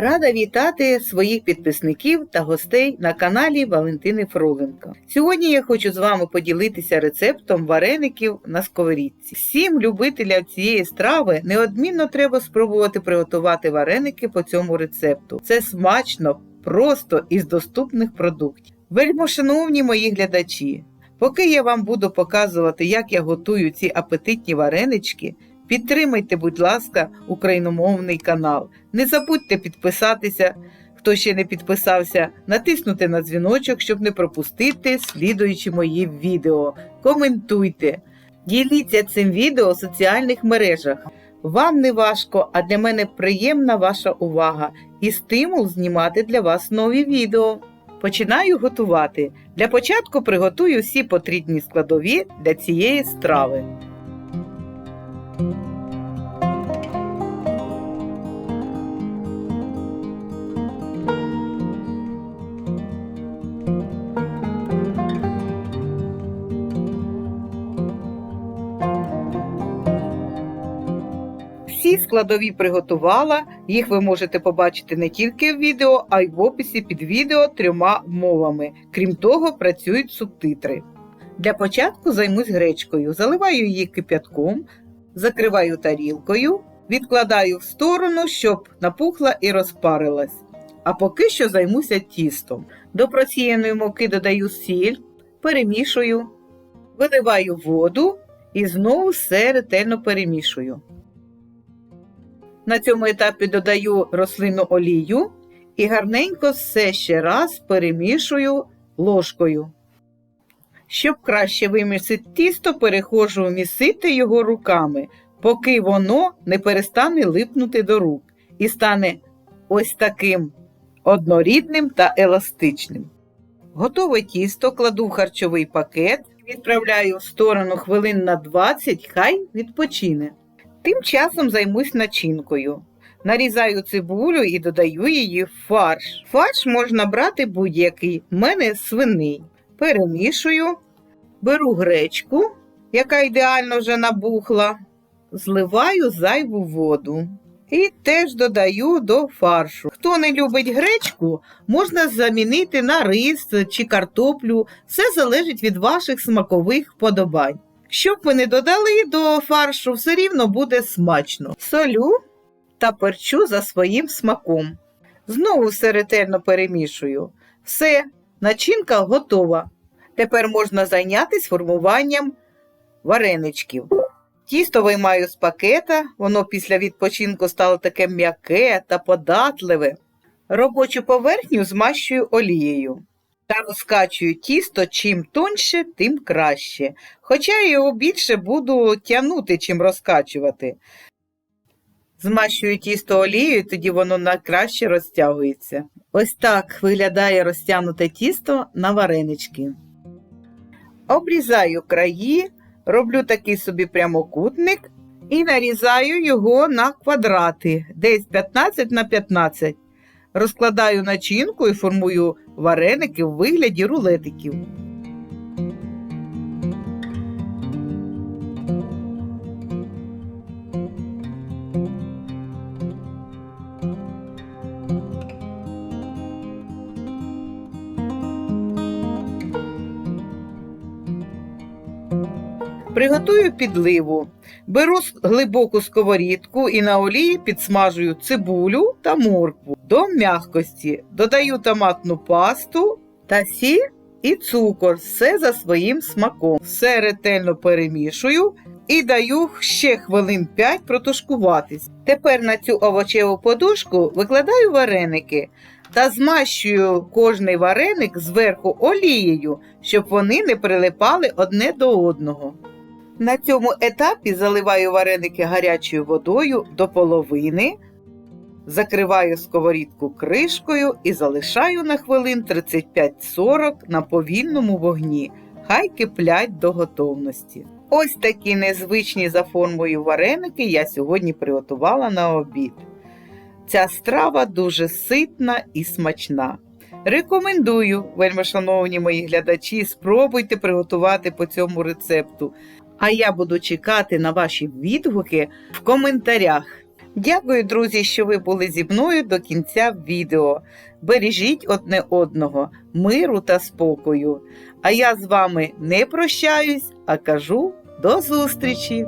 Рада вітати своїх підписників та гостей на каналі Валентини Фроленко. Сьогодні я хочу з вами поділитися рецептом вареників на сковорідці. Всім любителям цієї страви неодмінно треба спробувати приготувати вареники по цьому рецепту. Це смачно, просто із доступних продуктів. Вельмо шановні мої глядачі, поки я вам буду показувати, як я готую ці апетитні варенички. Підтримайте, будь ласка, україномовний канал. Не забудьте підписатися, хто ще не підписався, натиснути на дзвіночок, щоб не пропустити слідуючі мої відео. Коментуйте, діліться цим відео в соціальних мережах. Вам не важко, а для мене приємна ваша увага і стимул знімати для вас нові відео. Починаю готувати. Для початку приготую всі потрібні складові для цієї страви. Всі складові приготувала, їх ви можете побачити не тільки в відео, а й в описі під відео трьома мовами. Крім того, працюють субтитри. Для початку займусь гречкою, заливаю її кип'ятком, закриваю тарілкою, відкладаю в сторону, щоб напухла і розпарилась. А поки що займуся тістом. До просіяної муки додаю сіль, перемішую, виливаю воду і знову все ретельно перемішую. На цьому етапі додаю рослинну олію і гарненько все ще раз перемішую ложкою. Щоб краще вимісити тісто, переходжу місити його руками, поки воно не перестане липнути до рук і стане ось таким однорідним та еластичним. Готове тісто кладу в харчовий пакет, відправляю в сторону хвилин на 20, хай відпочине. Тим часом займусь начинкою. Нарізаю цибулю і додаю її в фарш. Фарш можна брати будь-який, в мене свиний. Перемішую, беру гречку, яка ідеально вже набухла, зливаю зайву воду. І теж додаю до фаршу. Хто не любить гречку, можна замінити на рис чи картоплю. Все залежить від ваших смакових вподобань. Щоб ви не додали до фаршу, все рівно буде смачно. Солю та перчу за своїм смаком. Знову все ретельно перемішую. Все, начинка готова. Тепер можна зайнятися формуванням вареничків. Тісто виймаю з пакета, воно після відпочинку стало таке м'яке та податливе. Робочу поверхню змащую олією та розкачую тісто чим тоньше, тим краще. Хоча я його більше буду тягнути, чим розкачувати. Змащую тісто олією, тоді воно найкраще розтягується. Ось так виглядає розтягнуте тісто на варенички. Обрізаю краї, роблю такий собі прямокутник і нарізаю його на квадрати, десь 15 на 15. Розкладаю начинку і формую вареники в вигляді рулетиків. Приготую підливу. Беру глибоку сковорідку і на олії підсмажую цибулю та моркву до м'якості. Додаю томатну пасту та сіль і цукор, все за своїм смаком. Все ретельно перемішую і даю ще хвилин 5 протушкуватись. Тепер на цю овочеву подушку викладаю вареники та змащую кожний вареник зверху олією, щоб вони не прилипали одне до одного. На цьому етапі заливаю вареники гарячою водою до половини, закриваю сковорідку кришкою і залишаю на хвилин 35-40 на повільному вогні. Хай киплять до готовності. Ось такі незвичні за формою вареники я сьогодні приготувала на обід. Ця страва дуже ситна і смачна. Рекомендую, вельми шановні мої глядачі, спробуйте приготувати по цьому рецепту. А я буду чекати на ваші відгуки в коментарях. Дякую, друзі, що ви були зі мною до кінця відео. Бережіть одне одного, миру та спокою. А я з вами не прощаюсь, а кажу до зустрічі!